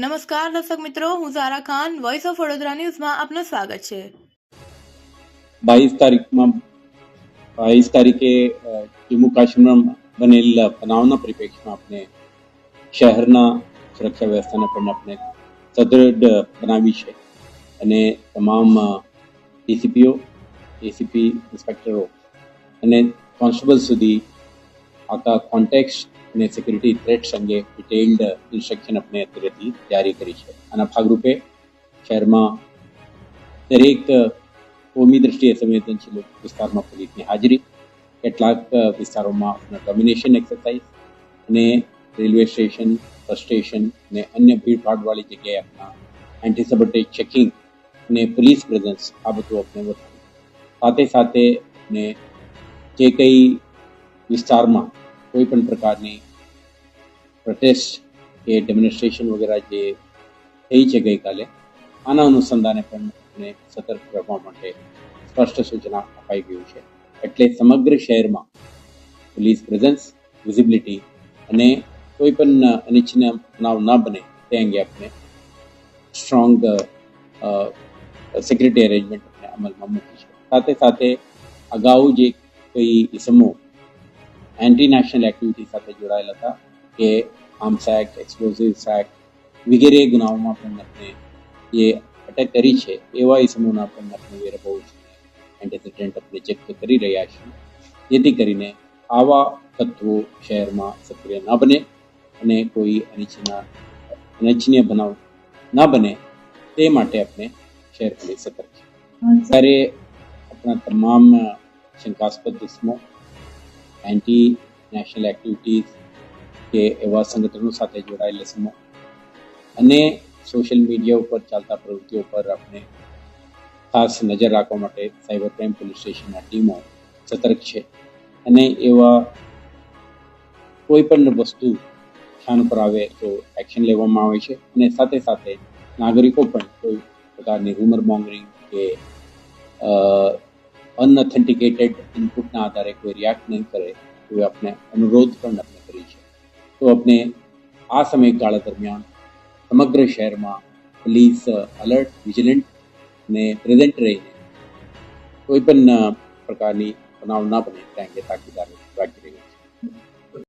નમસ્કાર દર્શક મિત્રો, હું ઝારા ખાન વોઇસ ઓફ વડોદરા ન્યૂઝમાં આપનું સ્વાગત છે. બાવીસ તારીખમાં, બાવીસ તારીખે જમ્મુ કાશ્મીરમાં બનેલ બનાવના પરિપ્રેક્ષમાં આપણે શહેરના સુરક્ષા વ્યવસ્થાને પણ આપણે સદૃઢ બનાવી છે. અને તમામ ડીસીપીઓ એસીપી ઇન્સ્પેક્ટરો અને કોન્સ્ટેબલ સુધી આખા કોન્ટેક્સ અને સિક્યુરિટી થ્રેટ્સ અંગે ડિટેલ્ડ ઇન્સ્ટ્રક્શન આપણે અત્યારેથી જારી કરી છે. આના ભાગરૂપે શહેરમાં દરેક કોમી દ્રષ્ટિએ સંવેદનશીલ વિસ્તારમાં પોલીસની હાજરી, કેટલાક વિસ્તારોમાં આપણા ડોમિનેશન એક્સરસાઇઝ અને રેલવે સ્ટેશન બસ સ્ટેશન અને અન્ય ભીડભાડવાળી જગ્યાએ આપણા એન્ટી ચેકિંગ અને પોલીસ પ્રેઝન્સ આ બધું આપણે વધાર્યું સાથે સાથે ને જે કંઈ વિસ્તારમાં કોઈ પણ પ્રકારની પ્રોટેસ્ટ કે ડેમોન્સ્ટ્રેશન વગેરે જે થઈ છે ગઈકાલે, આના અનુસંધાને પણ સતર્ક રહેવા માટે સ્પષ્ટ સૂચના અપાઈ ગયું છે. એટલે સમગ્ર શહેરમાં પોલીસ પ્રેઝન્સ વિઝિબિલિટી અને કોઈ પણ અનિચ્છનીય બનાવ ન બને તે અંગે આપણે સ્ટ્રોંગ સિક્યુરિટી એરેન્જમેન્ટ અમલમાં મૂકી છે. સાથે સાથે અગાઉ જે કોઈ ઇસમો એન્ટી નેશનલ એક્ટિવિટી સાથે જોડાયેલા હતા કે આર્મ્સ એક્ટ એક્સપ્લોઝિવ્સ એક્ટ વગેરે ગુનાઓમાં પણ આપણે જે અટેક કરી છે એવા ઇસમોના પણ આપણે વેરબહુ એન્ટીસિડન્ટ આપણે ચેક કરી રહ્યા છીએ. જેથી કરીને આવા તત્વો શહેરમાં સક્રિય ન બને અને કોઈ અનિચ્છના અનિચ્છનીય બનાવ ન બને તે માટે આપણે શહેર પોલીસ સતર્ક છે. ત્યારે આપણા તમામ શંકાસ્પદ ઇસમો એન્ટી નેશનલ એક્ટિવિટીઝ કે એવા સંગઠનો સાથે જોડાયેલ સમૂહ અને સોશિયલ મીડિયા ઉપર ચાલતા પ્રવૃત્તિઓ પર આપણે ખાસ નજર રાખવા માટે સાયબર ક્રાઇમ પોલીસ સ્ટેશનના ટીમો સતર્ક છે. અને એવા કોઈ પણ વસ્તુ સ્થાન પર આવે તો એક્શન લેવામાં આવે છે. અને સાથે સાથે નાગરિકો પણ કોઈ પ્રકારની રૂમર મોંગરિંગ કે અનઓથેન્ટિકેટેડ ઇનપુટના આધારે કોઈ રિએક્ટ નહીં કરે એવો આપણે અનુરોધ પણ આપણે કરી છે તો આપણે આ સમયગાળા દરમિયાન સમગ્ર શહેરમાં પોલીસ અલર્ટ વિજિલન્ટ ને પ્રેઝન્ટ રહીને કોઈ પણ પ્રકારની બનાવ ન બને ત્યાં અંગે તાકીદાર રાખી રહી